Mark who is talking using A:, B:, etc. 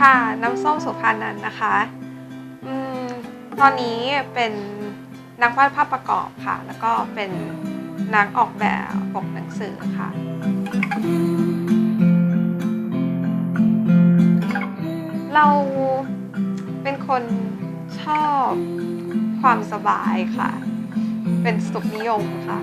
A: ค่ะน้ำส้มสุพรรณนั้นนะคะอตอนนี้เป็นนักวาดภาพประกอบค่ะ แล้วก็เป็นนักออกแบบปกหนังสือค่ะเราเป็นคนชอบความสบายค่ะ เป็นสุขนิยมค่ะ